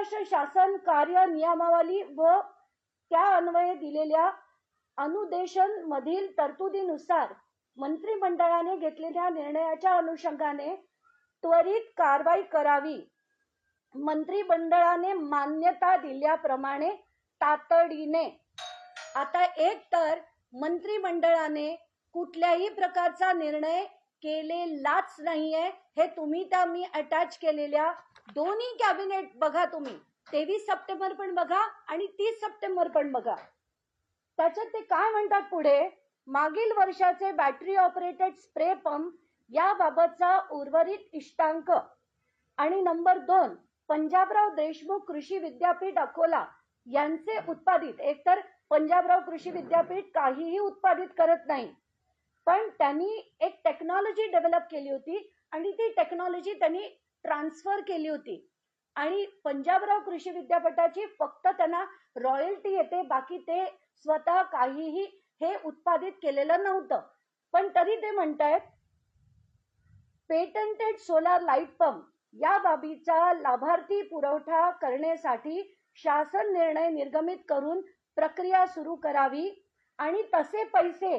महाराष्ट्र शासन कार्य नियमावली व त्या अन्वये दिलेल्या अनुदेशन मधील तरतुदीनुसार मंत्रिमंडळाने घेतलेल्या निर्णयाच्या अनुषंगाने त्वरित कारवाई करावी. मंत्रिमंडळाने मान्यता दिल्याप्रमाणे तातडीने. आता एक तर मंत्रिमंडळाने कुठल्याही प्रकारचा निर्णय केलेलाच नाहीये. हे तुम्ही त्या मी अटॅच केलेल्या दोन्ही कॅबिनेट बघा तुम्ही. तेवीस सप्टेंबर पण बघा आणि तीस सप्टेंबर पण बघा. त्याच्यात ते काय म्हणतात पुढे? मागील वर्षाचे बॅटरी ऑपरेटेड स्प्रे पंप याबाबतचा उर्वरित इष्टांक. आणि नंबर दोन पंजाबराव देशमुख कृषी विद्यापीठ अकोला यांचे उत्पादित. एकतर पंजाबराव कृषी विद्यापीठ काहीही उत्पादित करत नाही. पण त्यांनी एक टेक्नॉलॉजी डेव्हलप केली होती आणि ती टेक्नॉलॉजी त्यांनी ट्रान्सफर केली होती. आणि पंजाबराव कृषी विद्यापीठाची फक्त त्यांना रॉयल्टी येते बाकी ते स्वतः काहीही हे उत्पादित केलेलं नव्हतं. पण तरी ते म्हणतायत पेटंटेड सोलार लाइट पंप या बाबीचा लाभार्थी पुरवठा करण्यासाठी शासन निर्णय निर्गमित करून प्रक्रिया सुरू करावी आणि तसे पैसे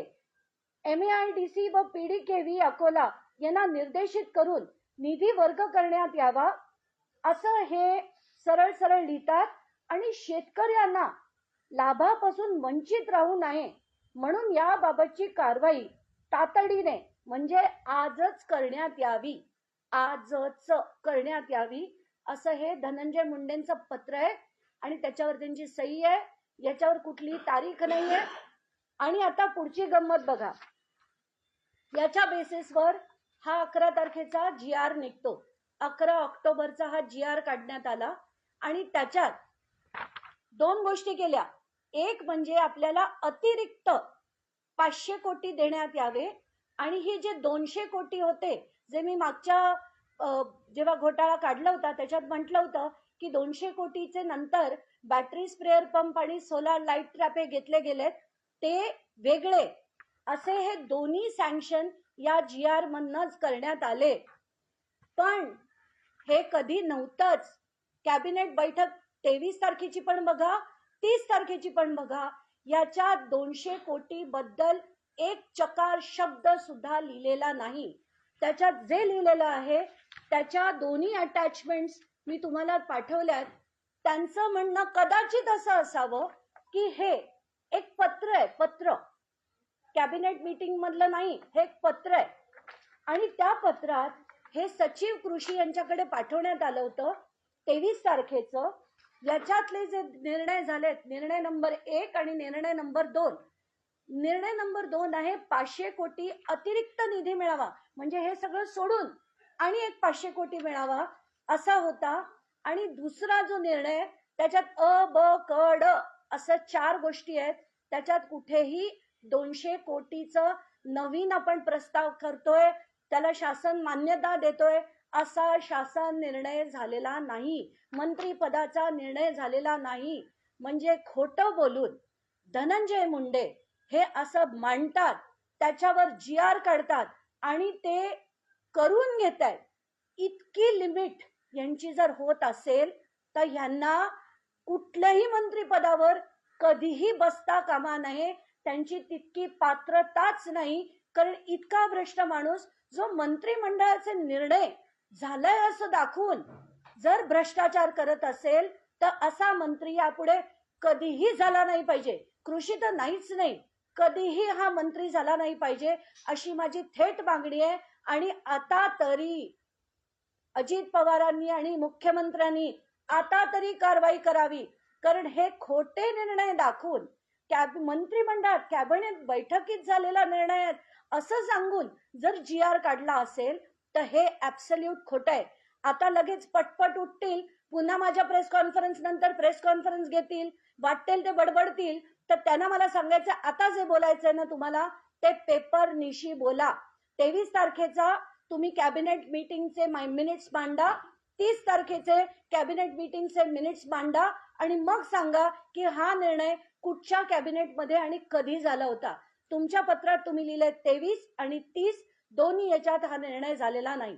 एम आय डी सी व P D K V Akola यांना निर्देशित करून निधी वर्ग करण्यात यावा असं हे सरळ सरळ लिहितात आणि शेतकऱ्यांना लाभापासून वंचित राहू नये म्हणून याबाबतची कारवाई तातडीने म्हणजे आजच करण्यात यावी आजच करण्यात यावी असं हे धनंजय मुंडेंचं पत्र आहे आणि त्याच्यावर त्यांची सही आहे. याच्यावर कुठली तारीख नाही आहे आणि आता पुढची गंमत बघा. याच्या बेसिसवर हा अकरा तारखेचा जी आर निघतो. अकरा ऑक्टोबरचा हा जी आर काढण्यात आला आणि त्याच्यात दोन गोष्टी केल्या. एक म्हणजे आपल्याला अतिरिक्त पाचशे कोटी देण्यात यावे आणि हे जे दोनशे कोटी होते जे मी मागच्या जेव्हा घोटाळा काढला होता त्याच्यात म्हटलं होतं की दोनशे कोटीचे नंतर बॅटरी स्प्रेअर पंप आणि सोलार लाइट ट्रॅपे घेतले गेलेत. ते वेगळे. असे हे दोन्ही सँक्शन या जी आर मधनच करण्यात आले. पण हे कधी नव्हतंच. कॅबिनेट बैठक तेवीस तारखेची पण बघा तीस तारखेची पण बघा. याच्या दोनशे कोटी बद्दल एक चकार शब्द सुद्धा लिहिलेला नाही. त्याच्यात जे लिहिलेलं आहे त्याच्या दोन्ही अटॅचमेंट्स मी तुम्हाला पाठवल्यात. त्यांचं म्हणणं कदाचित असं असावं की हे एक पत्र पत्र कॅबिनेट मीटिंग मधलं नाही हे एक पत्र आहे. आणि त्या पत्रात हे सचिव कृषी यांच्याकडे पाठवण्यात आलं होतं तेवीस तारखेचं. याच्यातले जे निर्णय झालेत निर्णय नंबर एक आणि निर्णय नंबर दोन. निर्णय नंबर दोन आहे पाचशे कोटी अतिरिक्त निधी मिळावा म्हणजे हे सगळं सोडून आणि एक पाचशे कोटी मिळावा असा होता. आणि दुसरा जो निर्णय त्याच्यात अ ब क ड असं चार गोष्टी आहेत. त्याच्यात कुठेही दोनशे कोटीचं नवीन आपण प्रस्ताव करतोय त्याला शासन मान्यता देतोय असा शासन निर्णय झालेला नाही. मंत्रीपदाचा निर्णय झालेला नाही. म्हणजे खोटं बोलून धनंजय मुंडे हे असं मांडतात त्याच्यावर जी आर काढतात आणि ते करून घेत आहेत इतकी लिमिट यांची जर होत असेल तर ह्यांना कुठल्याही मंत्रिपदावर कधीही बसता कामा नये. त्यांची तितकी पात्रताच नाही कारण इतका भ्रष्ट माणूस जो मंत्रिमंडळाचे निर्णय झालाय असं दाखवून जर भ्रष्टाचार करत असेल तर असा मंत्री यापुढे कधीही झाला नाही पाहिजे. कृषी तर नाहीच नाही. कधीही हा मंत्री झाला नाही पाहिजे अशी माझी थेट मागणी आहे. आणि आता तरी अजित पवारांनी आणि मुख्यमंत्र्यांनी आता तरी कारवाई करावी कारण हे खोटे निर्णय दाखवून कॅब मंत्रिमंडळात कॅबिनेट बैठकीत झालेला निर्णय आहे. असं सांगून जर जी आर काढला असेल तर हे ऍब्सल्यूट खोट आहे. आता लगेच पटपट उठतील पुन्हा माझ्या प्रेस कॉन्फरन्स नंतर प्रेस कॉन्फरन्स घेतील वाटेल ते बडबडतील तर त्यांना मला सांगायचं आता जे बोलायचंय ना तुम्हाला ते पेपर निशी बोला. तेवीस तारखेचा तुम्ही कॅबिनेट मीटिंगचे मिनिट्स मांडा तीस तारखेचे कॅबिनेट मीटिंगचे मिनिट्स मांडा आणि मग सांगा की हा निर्णय कुठच्या कॅबिनेटमध्ये आणि कधी झाला होता? तुमच्या पत्रात तुम्ही लिहिले तेवीस आणि तीस दोन्ही याच्यात हा निर्णय झालेला नाही.